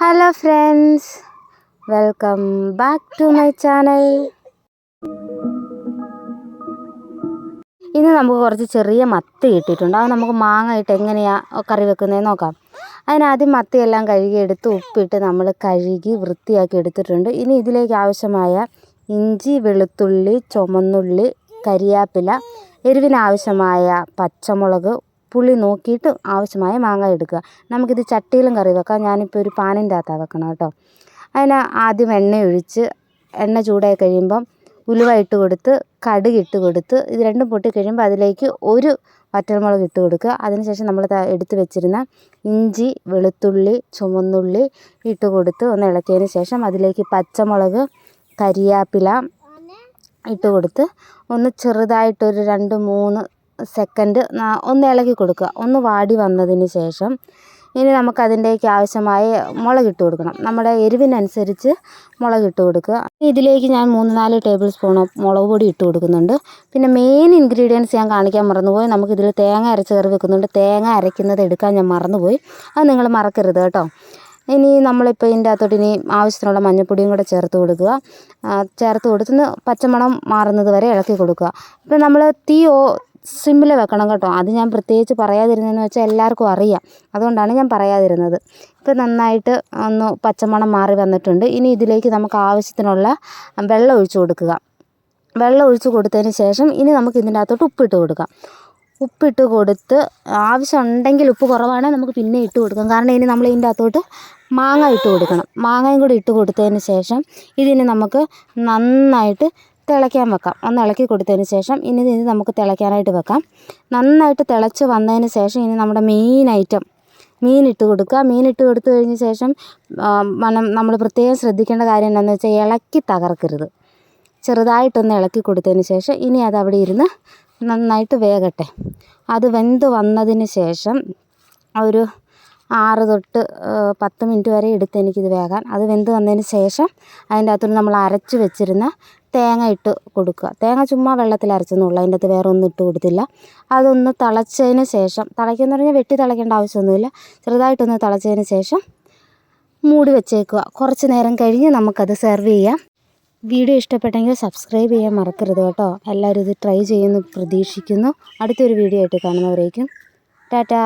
Hello friends welcome back to my channel ഇന്ന് നമുക്ക് കുറച്ച് ചെറിയ മത്തി കിട്ടിയിട്ടുണ്ട്. അത് നമുക്ക് മാങ്ങ ഇട്ട് എങ്ങനെയാണ് കറി വെക്കുന്നതെന്ന് നോക്കാം. അതിനാദ്യം മത്തിയെല്ലാം കഴുകിയെടുത്ത് ഉപ്പിട്ട് നമ്മൾ കഴുകി വൃത്തിയാക്കി എടുത്തിട്ടുണ്ട്. ഇനി ഇതിലേക്ക് ആവശ്യമായ ഇഞ്ചി വെളുത്തുള്ളി ചുമന്നുള്ളി കരിയാപ്പില എരിവിനാവശ്യമായ പച്ചമുളക് പുളി നോക്കിയിട്ട് ആവശ്യമായ മാങ്ങ എടുക്കുക. നമുക്കിത് ചട്ടിയിലും കറി വെക്കാം. ഞാനിപ്പോൾ ഒരു പാനിന്റെ അകത്താണ് വെക്കണം കേട്ടോ. അതിന് ആദ്യം എണ്ണ ഒഴിച്ച് എണ്ണ ചൂടായി കഴിയുമ്പം ഉലുവ ഇട്ട് കൊടുത്ത് കടുക് ഇട്ട് കൊടുത്ത് ഇത് രണ്ടും പൊട്ടി കഴിയുമ്പോൾ അതിലേക്ക് ഒരു വറ്റൽമുളക് ഇട്ട് കൊടുക്കുക. അതിനുശേഷം നമ്മൾ എടുത്ത് വെച്ചിരുന്ന ഇഞ്ചി വെളുത്തുള്ളി ചുമന്നുള്ളി ഇട്ട് കൊടുത്ത് ഒന്ന് ഇളക്കിയതിന് ശേഷം അതിലേക്ക് പച്ചമുളക് കരിയാപ്പില ഇട്ട് കൊടുത്ത് ഒന്ന് ചെറുതായിട്ടൊരു രണ്ട് മൂന്ന് സെക്കൻഡ് ഒന്ന് ഇളക്കി കൊടുക്കുക. ഒന്ന് വാടി വന്നതിന് ശേഷം ഇനി നമുക്ക് അതിലേക്ക് ആവശ്യമായ മുളകിട്ട് കൊടുക്കണം. നമ്മുടെ എരിവിനനുസരിച്ച് മുളകിട്ട് കൊടുക്കുക. ഇതിലേക്ക് ഞാൻ മൂന്ന് നാല് ടേബിൾ സ്പൂൺ മുളക് പൊടി ഇട്ട് കൊടുക്കുന്നുണ്ട്. പിന്നെ മെയിൻ ഇൻഗ്രീഡിയൻസ് ഞാൻ കാണിക്കാൻ മറന്നുപോയി. നമുക്കിതിൽ തേങ്ങ അരച്ച് കറി വെക്കുന്നുണ്ട്. തേങ്ങ അരയ്ക്കുന്നത് എടുക്കാൻ ഞാൻ മറന്നുപോയി. അത് നിങ്ങൾ മറക്കരുത് കേട്ടോ. ഇനി നമ്മളിപ്പോൾ ഇതിന്റെ അകത്തോട്ട് ഇനി ആവശ്യത്തിനുള്ള മഞ്ഞൾപ്പൊടിയും കൂടെ ചേർത്ത് കൊടുക്കുക. ചേർത്ത് കൊടുത്തുനിന്ന് പച്ചമണം മാറുന്നത് വരെ ഇളക്കി കൊടുക്കുക. ഇപ്പം നമ്മൾ തീ സിമ്മിൽ വെക്കണം കേട്ടോ. അത് ഞാൻ പ്രത്യേകിച്ച് പറയാതിരുന്നതെന്ന് വെച്ചാൽ എല്ലാവർക്കും അറിയാം. അതുകൊണ്ടാണ് ഞാൻ പറയാതിരുന്നത്. ഇപ്പോൾ നന്നായിട്ട് ഒന്ന് പച്ചമണം മാറി വന്നിട്ടുണ്ട്. ഇനി ഇതിലേക്ക് നമുക്ക് ആവശ്യത്തിനുള്ള വെള്ളം ഒഴിച്ച് കൊടുക്കുക. വെള്ളം ഒഴിച്ച് കൊടുത്തതിന് ശേഷം ഇനി നമുക്ക് ഇതിന്റെ അകത്തോട്ട് ഉപ്പിട്ട് കൊടുക്കാം. ഉപ്പിട്ട് കൊടുത്ത് ആവശ്യമുണ്ടെങ്കിൽ ഉപ്പ് കുറവാണെങ്കിൽ നമുക്ക് പിന്നെ ഇട്ട് കൊടുക്കാം. കാരണം ഇനി നമ്മൾ ഇതിന്റെ അകത്തോട്ട് മാങ്ങ ഇട്ട് കൊടുക്കണം. മാങ്ങയും കൂടി ഇട്ട് കൊടുത്തതിന് ശേഷം ഇതിന് നമുക്ക് നന്നായിട്ട് തിളയ്ക്കാൻ വെക്കാം. ഒന്ന് ഇളക്കി കൊടുത്തതിന് ശേഷം ഇനി ഇത് നമുക്ക് തിളയ്ക്കാനായിട്ട് വെക്കാം. നന്നായിട്ട് തിളച്ച് വന്നതിന് ശേഷം ഇനി നമ്മുടെ മെയിൻ ഐറ്റം മീൻ ഇട്ട് കൊടുക്കുക. മീൻ ഇട്ട് കൊടുത്തു കഴിഞ്ഞ ശേഷം മണം നമ്മൾ പ്രത്യേകം ശ്രദ്ധിക്കേണ്ട കാര്യം എന്താണെന്ന് വെച്ചാൽ ഇളക്കി തകർക്കരുത്. ചെറുതായിട്ടൊന്ന് ഇളക്കി കൊടുത്തതിന് ശേഷം ഇനി അത് അവിടെ ഇരുന്ന് നന്നായിട്ട് വേകട്ടെ. അത് വെന്ത് വന്നതിന് ശേഷം ഒരു ആറ് തൊട്ട് പത്ത് മിനിറ്റ് വരെ എടുത്ത് എനിക്കിത് വേകാൻ. അത് വെന്ത് വന്നതിന് ശേഷം അതിന്റെ അകത്തോട്ട് നമ്മൾ അരച്ച് വെച്ചിരുന്ന തേങ്ങ ഇട്ട് കൊടുക്കുക. തേങ്ങ ചുമ്മാ വെള്ളത്തിൽ അരച്ചെന്നുള്ളൂ. അതിന്റെ അകത്ത് വേറെ ഒന്നും ഇട്ട് കൊടുത്തില്ല. അതൊന്ന് തിളച്ചതിന് ശേഷം തിളയ്ക്കുന്ന പറഞ്ഞാൽ വെട്ടി തിളയ്ക്കേണ്ട ആവശ്യമൊന്നുമില്ല. ചെറുതായിട്ടൊന്ന് തിളച്ചതിന് ശേഷം മൂടി വെച്ചേക്കുക. കുറച്ച് നേരം കഴിഞ്ഞ് നമുക്കത് സെർവ് ചെയ്യാം. വീഡിയോ ഇഷ്ടപ്പെട്ടെങ്കിൽ സബ്സ്ക്രൈബ് ചെയ്യാൻ മറക്കരുത് കേട്ടോ. എല്ലാവരും ഇത് ട്രൈ ചെയ്യുമെന്ന് പ്രതീക്ഷിക്കുന്നു. അടുത്തൊരു വീഡിയോ ആയിട്ട് കാണുന്നവരേക്കും. ടാറ്റാ.